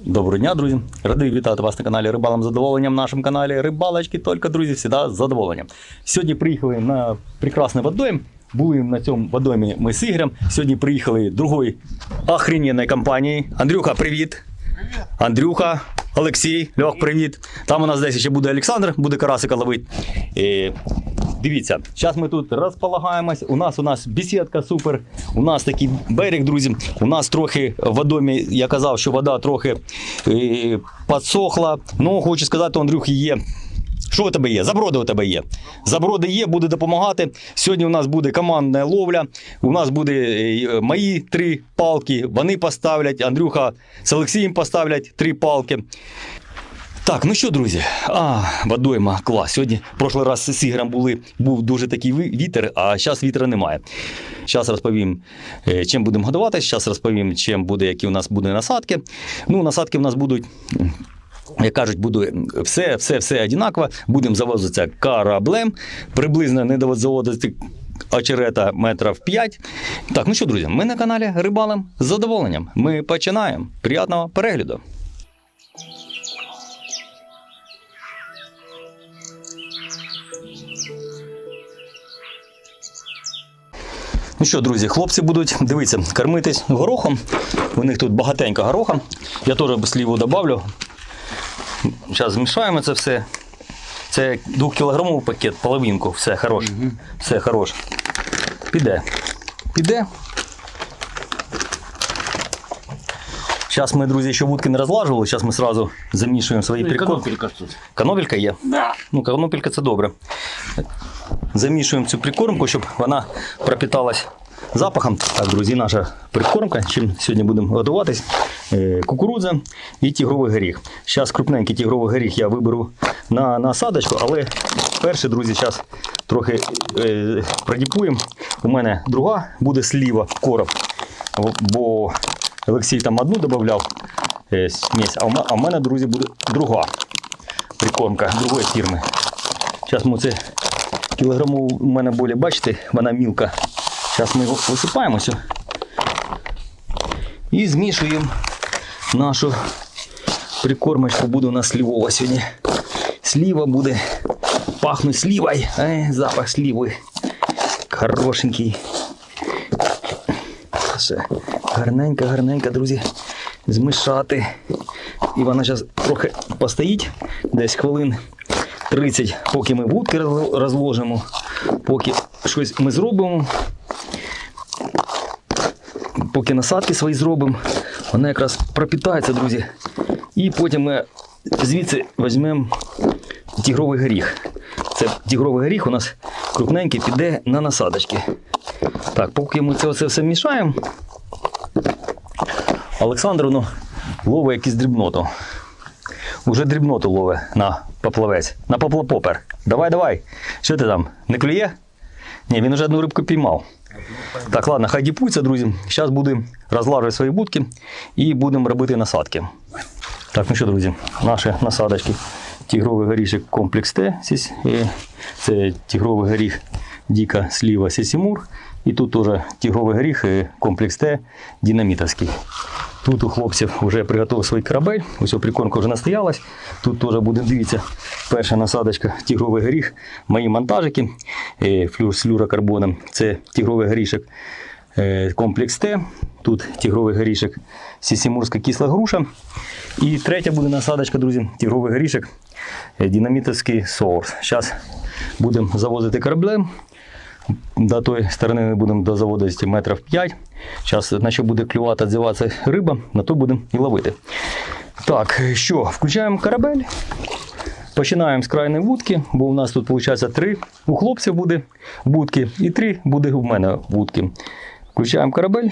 Доброго дня, друзі! Радий вітати вас на каналі Рибалом з задоволенням. нашому каналі Рибалочки, тільки друзі, завжди з задоволенням. Сьогодні приїхали на прекрасний водойм. Були на цьому водоймі ми з Ігорем. Сьогодні приїхали другої охрененної компанії. Андрюха, привіт! Андрюха, Олексій, Льох, привіт. Там у нас десь ще буде Олександр, буде карасика ловити. Е, дивіться, зараз ми тут розполагаємось. У нас у нас бесідка супер. У нас такий берег, друзі. У нас трохи в водомі, я казав, що вода трохи е, підсохла. Ну, хочу сказати, у Андрюхи є. Що у тебе є? Заброди у тебе є. Заброди є, буде допомагати. Сьогодні у нас буде командна ловля. У нас буде е, мої три палки. Вони поставлять. Андрюха з Олексієм поставлять три палки. Так, ну що, друзі? А, водойма, клас. Сьогодні, в прошлий раз з Ігорем були, був дуже такий вітер, а зараз вітра немає. Зараз розповім, е, чим будемо годуватися, зараз розповім, чим буде, які у нас будуть насадки. Ну, насадки у нас будуть. Як кажуть, буде все, все, все однаково. Будемо завозитися кораблем. Приблизно не заводити очерета метрів 5. Так, ну що, друзі, ми на каналі Рибалом з задоволенням. Ми починаємо. Приятного перегляду. Ну що, друзі, хлопці будуть дивіться, кормитись горохом. У них тут багатенько гороха. Я теж сліву добавлю. Зараз змішаємо це все. Це 2-кілограмовий пакет, половинку. Все хорош. Все хорош. Піде. Піде. Зараз ми, друзі, ще вудки не розлажували. Зараз ми одразу замішуємо свої прикормки. Ж тут. Канопелька є? Да. Ну, канопелька це добре. Замішуємо цю прикормку, щоб вона пропиталась запахом. Так, друзі, наша прикормка. Чим сьогодні будемо готуватись? Е, Кукурудза і тігровий горіх. Зараз крупненький тігровий горіх я виберу на насадочку, але перше, друзі, зараз трохи е, продіпуємо. У мене друга буде сліва короб, бо Олексій там одну додавав е, а в мене, друзі, буде друга прикормка другої фірми. Зараз ми це кілограму у мене болі, бачите, вона мілка. Зараз ми його висипаємо все. І змішуємо нашу прикормочку. Буде у нас слівова сьогодні. Сліва буде пахнуть слівою. Ай, запах сліви. Хорошенький. Все. Гарненько, гарненько, друзі. Змішати. І вона зараз трохи постоїть, десь хвилин 30, поки ми вудки розложимо, поки щось ми зробимо, поки насадки свої зробимо, вона якраз пропітається, друзі. І потім ми звідси візьмемо тігровий горіх. Це тігровий горіх у нас крупненький піде на насадочки. Так, поки ми це все, все мішаємо, Олександр ну, ловить якусь дрібноту. Уже дрібноту ловить на поплавець, на поплапопер. Давай, давай. Що ти там? Не клює? Ні, він вже одну рибку піймав. Так, ладно, хай діпується, друзі. Зараз будемо розлажувати свої будки і будемо робити насадки. Так, ну що, друзі, наші насадочки. Тігровий горішок комплекс Т. е, Це тігровий горіх Діка Сліва Сесімур. І тут теж тігровий горіх е, комплекс Т динамітовський. Тут у хлопців вже приготував свій корабель. Ось прикормка вже настоялась. Тут теж буде, дивіться, перша насадочка тігровий горіх. Мої монтажики е, з флюрокарбоном. Це тігровий горішок е, комплекс Т. Тут тігровий горішок сісімурська кисла груша. І третя буде насадочка, друзі, тігровий горішок е, динамітовський соус. Зараз будемо завозити кораблем. До тої сторони ми будемо до дозаводити метрів 5. Зараз на що буде клювати, відзиватися риба, на то будемо і ловити. Так, що, включаємо корабель. Починаємо з крайної вудки, бо у нас тут виходить три у хлопців буде вудки і три буде у мене вудки. Включаємо корабель.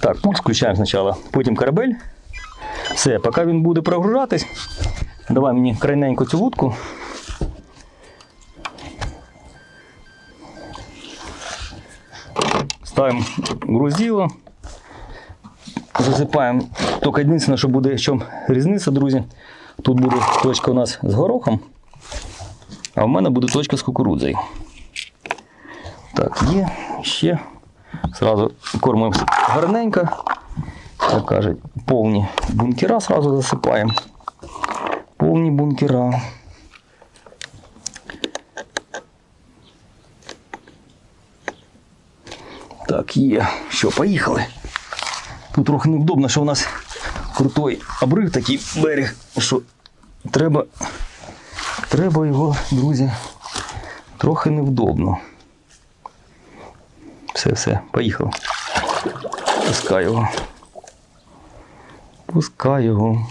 Так, пульс включаємо спочатку, потім корабель. Все, поки він буде прогружатись, давай мені крайненько цю вудку. Ставимо грузило. Засипаємо. Тільки єдине, що буде чому різниця, друзі. Тут буде точка у нас з горохом, а в мене буде точка з кукурудзою. Так, є, ще. Зразу кормимо гарненько. як кажуть, повні бункера сразу засипаємо. Повні бункера. Так, є. Що, поїхали. Тут трохи невдобно, що у нас крутой обрив такий берег, що треба, треба його, друзі, трохи невдобно. Все, все, поїхали. Пускай його. Пускай його.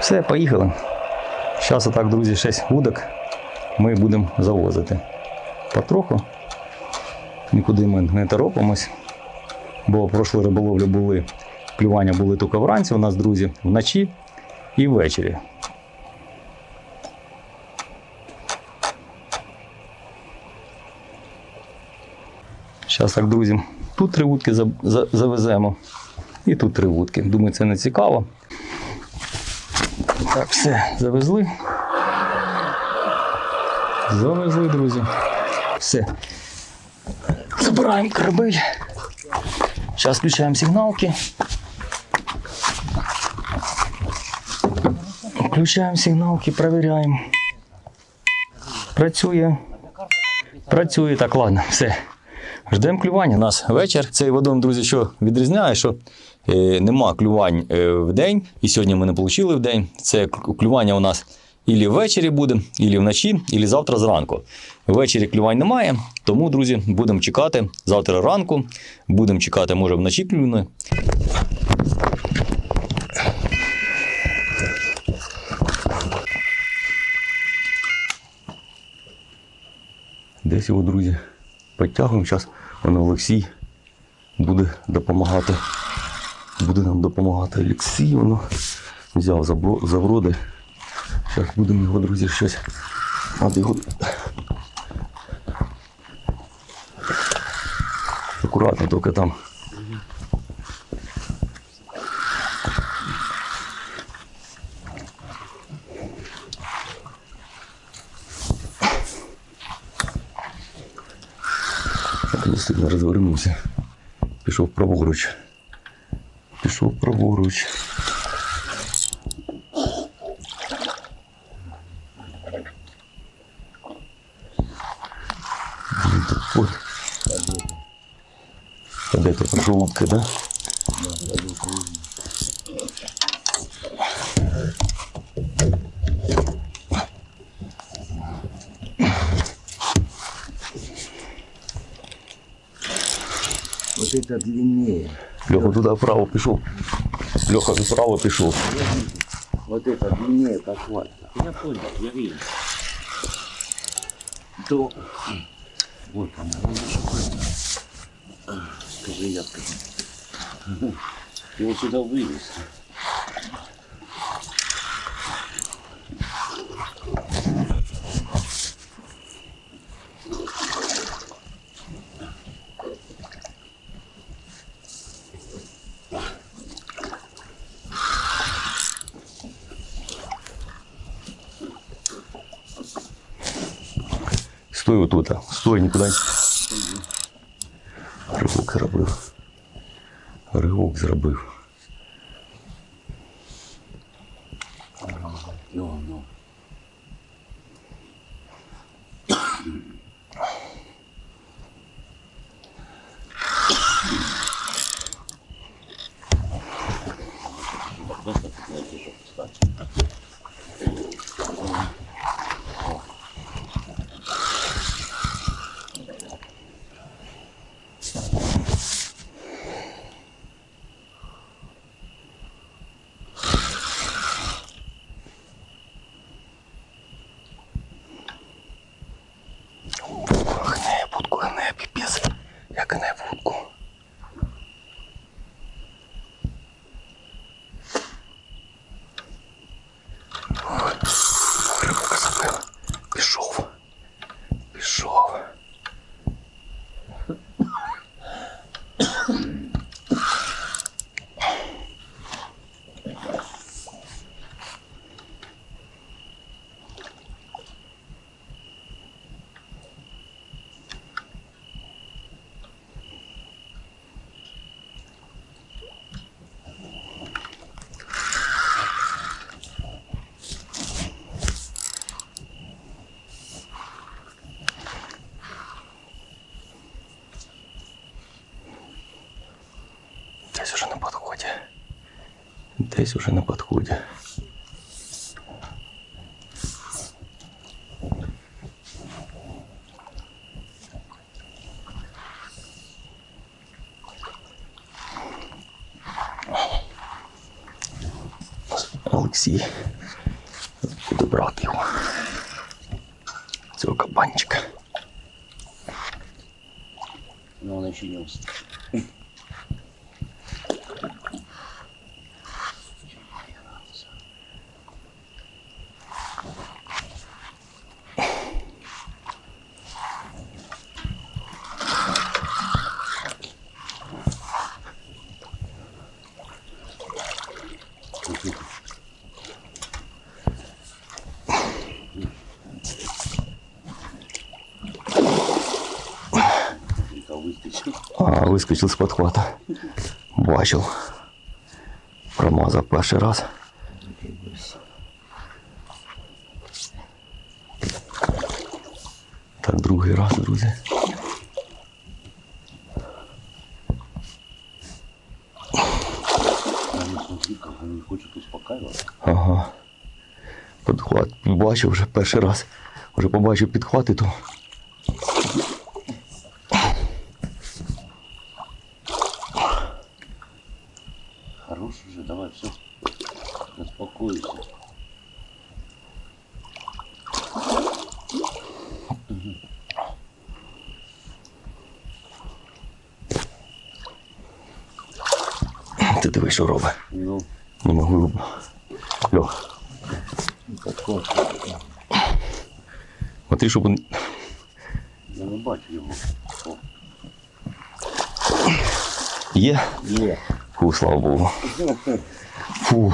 Все, поїхали. Зараз отак, друзі, 6 вудок ми будемо завозити. Потроху. Нікуди ми не торопимось. Бо прошлої риболовлі були, клювання були тільки вранці у нас, друзі, вночі і ввечері. Зараз так, друзі, тут три вудки за- за- завеземо. І тут три вудки. Думаю, це не цікаво. Так, все, завезли. Завезли, друзі. Все. Забираємо корабель. Зараз включаємо сигналки. Включаємо сигналки, перевіряємо. Працює. Працює так, ладно, все. Ждемо клювання. У нас вечір. Цей водом, друзі, що відрізняє, що нема клювань е, в день, і сьогодні ми не отримали в день. Це клювання у нас ілі ввечері буде, ілі вночі, ілі завтра зранку. Ввечері клювань немає, тому, друзі, будемо чекати завтра ранку. Будемо чекати, може, вночі клюне. Десь його, друзі, підтягуємо. Зараз Олексій буде допомагати. Буде нам допомагати Олексій. Воно взяв завроди. Зараз будемо його, друзі, щось. Надо його. Акуратно, тільки там. Розвернувся. Пішов праворуч. Пішов праворуч. Блін, тут от. А де тут желудка, да? Вот это длиннее. Леха туда вправо пишу. Леха вправо пишу. Вот это длиннее, как вас. Я понял, я вижу. До... Вот она, вот она. Скажи, я скажу. Его сюда вывез. Стой отут. Стой, никуда не. Рывок зробив. Рывок зробив. Ну, ну. Гне вудку, гне, піпець. Як гне вудку. Ривок зробив. Пішов. Пішов. Десь уже на подходе. Десь уже на підході. Олексій буде брати його. Цього кабанчика. Но он еще не устал. Только выскочил. А, вискочив з підхвата. Бачив. Промазав перший раз. Так, другий раз, друзі. Ага. Підхват бачив вже перший раз. Вже побачив підхват і то. Ти диви, що робить. Ну, Не можу. Льох, какой. смотри, щоб він Я не бачу його. О, є. Є. Фу, слава Богу. Фу.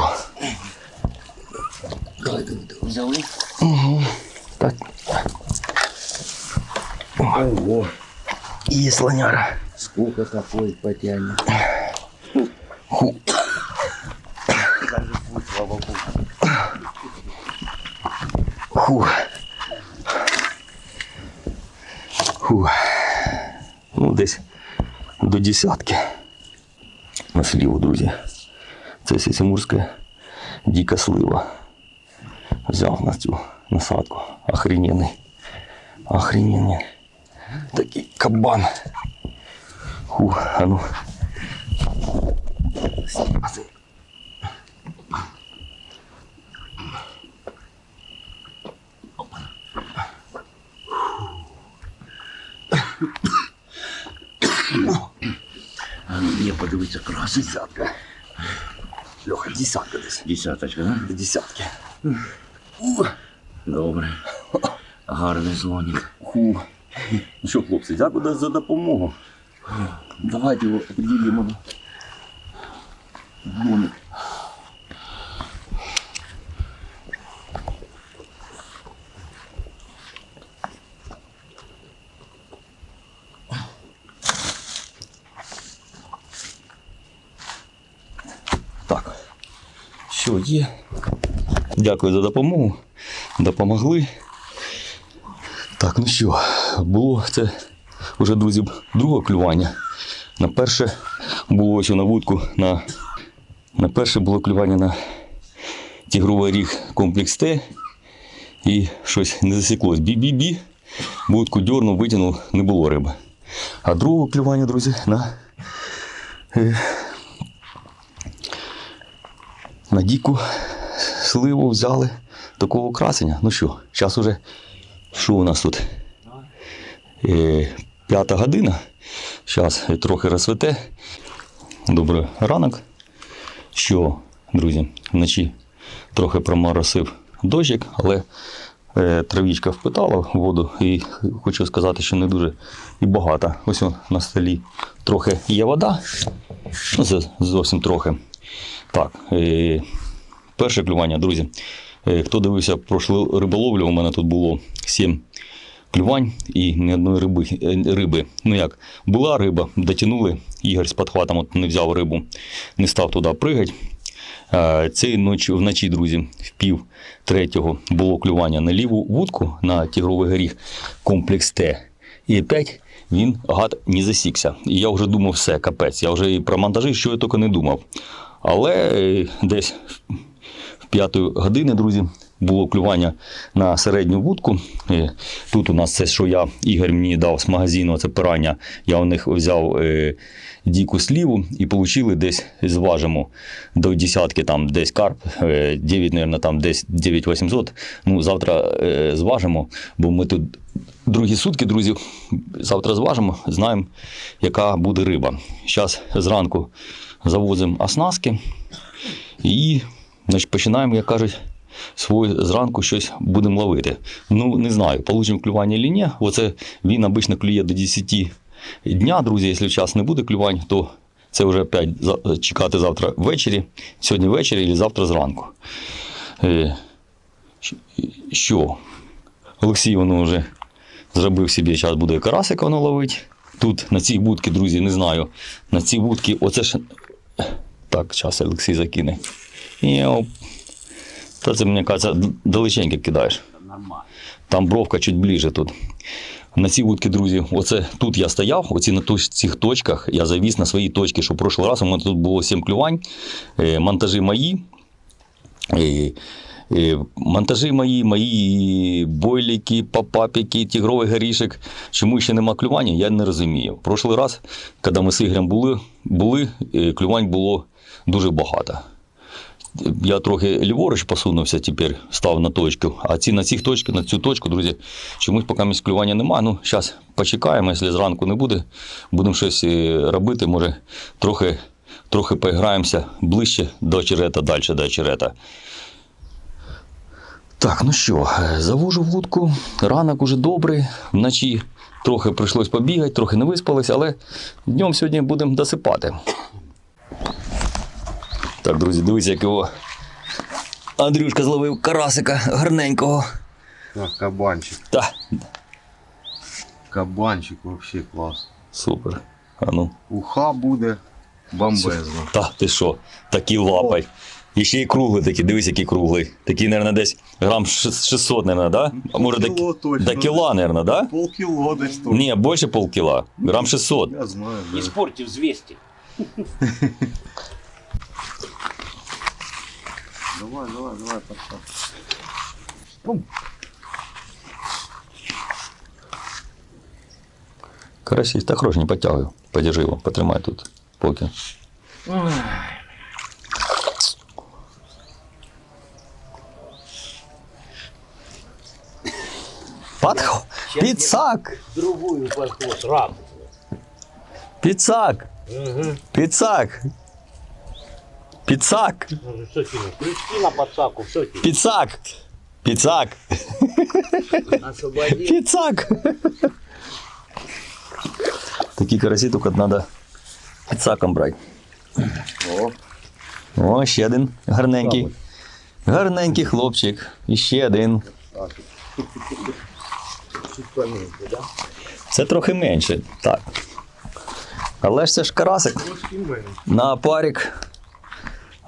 Взяли? Так. Ого, І слоняра. сколько такой потянет. Фу. до десятки. На сліву, друзі. Це сісімурська дика слива. Взяв на цю насадку. Охрененний. Охрененний. Такий кабан. Фу, а ну. А Ну, Є. Десятка. Льоха, десятка десь. Десяточка, да? Десятки. Добре. Гарний слоник. Фу. Ну що, хлопці, дякую за допомогу. Давайте його определимо. Домик. Що є? Дякую за допомогу. Допомогли. Так, ну що, було це вже, друзі, друге клювання. На перше було ось на вудку на, на перше було клювання на тігровий ріг комплекс Т. І щось не засіклось. Бі-бі-бі. Вудку дьорнув, витягнув, не було риби. А друге клювання, друзі, на, е, на діку сливу взяли такого красення. Ну що, зараз уже що у нас тут? Е, п'ята година. Зараз трохи розсвете. Добрий ранок. Що, друзі, вночі трохи проморосив дощик, але е, травічка впитала воду і хочу сказати, що не дуже і багато. Ось на столі трохи є вода. Ну, це зовсім трохи. Так, е, перше клювання, друзі. Е, Хто дивився прошлу риболовлю, у мене тут було 7 клювань і ні одної риби. е, риби. Ну як, була риба, дотягнули. Ігор з підхватом от не взяв рибу, не став туди пригати. Е, Цієї ночі, вночі, друзі, в пів третього було клювання на ліву вудку на тігровий горіх комплекс Т. І опять він гад не засікся. І я вже думав, все, капець. Я вже і про монтажі, що я тільки не думав. Але е, десь в п'ятої години, друзі, було клювання на середню вудку. Е, Тут у нас це, що я Ігор мені дав з магазину, це пирання. Я у них взяв е, діку сліву і отримали десь зважимо до десятки, там десь карп, е, 9, мабуть, там десь 9800. Ну, завтра е, зважимо, бо ми тут другі сутки, друзі. Завтра зважимо, знаємо, яка буде риба. Зараз зранку завозимо оснастки і значить, починаємо, як кажуть, свій зранку щось будемо ловити. Ну, не знаю, получимо клювання чи ні. Оце він обично клює до 10 дня, друзі. Якщо час не буде клювань, то це вже опять чекати завтра ввечері, сьогодні ввечері або завтра зранку. Е, Що? Олексій воно вже зробив собі, зараз буде карасика воно ловити. Тут на цій будці, друзі, не знаю. На цій будці, оце ж. Так, зараз Олексій закине. Йоп. Та це, мені кажеться, далеченько кидаєш. Нормально. Там бровка чуть ближе тут. На цій вудці, друзі, оце тут я стояв, оці на цих точках, я завіз на свої точки, що в прошлий раз у мене тут було 7 клювань, е, монтажі мої. Е, е, Монтажі мої, мої бойліки, папапіки, тігровий горішок. Чому ще нема клювання, я не розумію. Прошлий раз, коли ми з Ігорем були, були клювань було дуже багато. Я трохи ліворуч посунувся тепер, став на точку. А ці на цих точках, на цю точку, друзі, чомусь поки місць клювання немає. Ну, зараз почекаємо, якщо зранку не буде, будемо щось е, робити. Може, трохи, трохи поіграємося ближче до черета, далі до черета. Так, ну що, е, завожу в лодку. Ранок уже добрий. Вночі трохи прийшлось побігати, трохи не виспались, але днем сьогодні будемо досипати. Так, друзі, дивіться, як його Андрюшка зловив карасика гарненького. А, кабанчик. Та, Кабанчик вообще клас. супер. А ну. Уха буде бомбезно. Та, ти що, такий лапай. І ще й круглий такий, дивись, який круглий. Такий, мабуть, десь грам 600, мабуть, да? А може до, Полкіло точно. до кіла, мабуть, да? Полкіло десь тут. Ні, більше полкіла. Грам 600. Я знаю. Не спорьте, взвесьте. Давай, давай, давай, пошла. Карасі, та хорош, не підтягую. Подержи його, потримай тут, поки. Подход. Пицак! Другую подход, раб. Пицак! Пицак! Пицак! Крючки на тебе? Пицак! Освободи. Пицак! Такі карасі тільки треба пицаком брати. О, О, ще один гарненький. Гарненький хлопчик. І ще один. Це трохи менше. Так. Але ж це ж карасик. Трошки менше.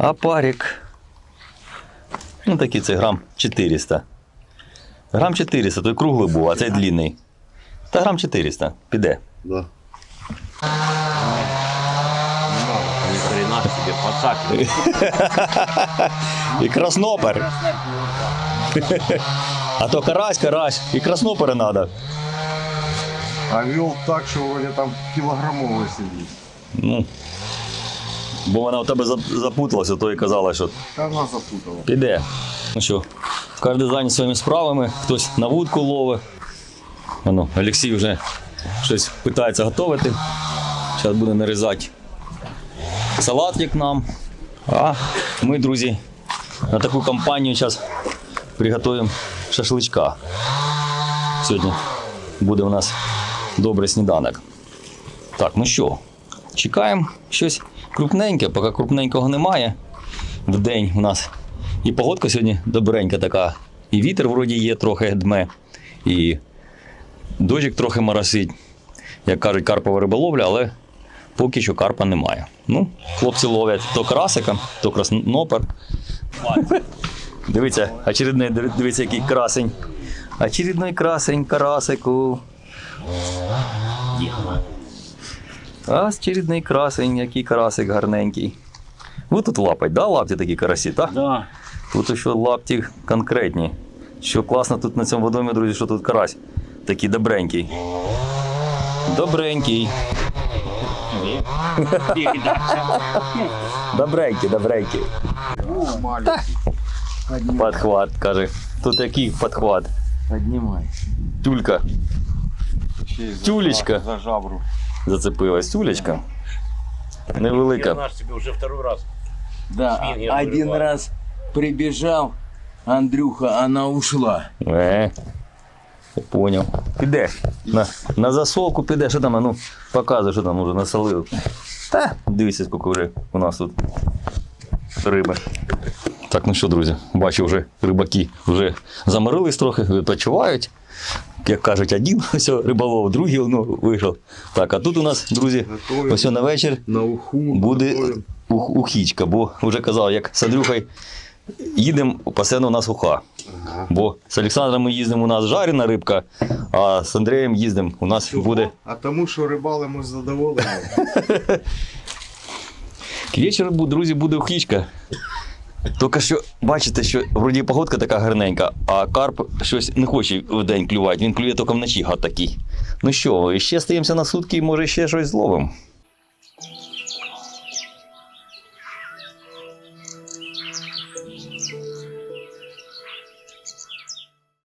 Апарік. Апарік. Ну, такий це грам 400. Грам 400, той круглий був, а цей длинний. Та грам 400. Піде. Да. Хрена себе подсак. І краснопер. А то карась, карась, і краснопери треба. А вел так, що вроде там кілограмовий сидить. Ну. Бо вона у тебе запуталася, то і казала, що Та вона запутала. піде. Ну що, кожен зайнят своїми справами, хтось на вудку ловить. Ану, Олексій вже щось питається готувати. Зараз буде нарізати салатик нам. А ми, друзі, на таку компанію зараз приготуємо шашличка. Сьогодні буде у нас добрий сніданок. Так, ну що, чекаємо щось крупненьке, поки крупненького немає. В день у нас і погодка сьогодні добренька така. І вітер вроді є трохи дме, і дощик трохи моросить. Як кажуть, карпова риболовля, але поки що карпа немає. Ну, хлопці ловлять то карасика, то краснопер. Дивіться, очередний, дивіться, який красень. Очередний красень карасику. А черідний красень, який карасик гарненький. Ви тут лапать, да, лапті такі карасі, так? Да. Тут ще лапті конкретні. Що класно тут на цьому водомі, друзі, що тут карась. Такий добренький. Добренький. Добренький, добренький. Маленький. Подхват, каже. Тут який подхват. Поднимай. Тюлька. Тюлечка. За жабру. Зацепилась. Тюлечка. Невелика. наш тебе уже второй раз. Да, Свиньи я один вырываю. раз прибежал, Андрюха, она ушла. Е, я поняв. Піде. На, на засолку піде. Що там, а ну, показуй, що там уже насолив. Та, дивіться, скільки вже у нас тут риби. Так, ну що, друзі, бачу, вже рибаки вже заморились трохи, відпочивають. Як кажуть, один ось риболов, другий ну, вийшов. Так, а тут у нас, друзі, ось на вечір На уху. буде ухічка, бо вже казав, як з Андрюхою їдемо, постійно у нас уха. Бо з Олександром ми їздимо, у нас жарена рибка, а з Андрієм їздимо, у нас буде А тому, що рибалимо з задоволенням. к вечору, друзі, буде ухічка. Тільки що бачите, що вроді погодка така гарненька, а карп щось не хоче в день клювати, він клює тільки вночі гад такий. Ну що, ще стаємося на сутки, може ще щось зловимо.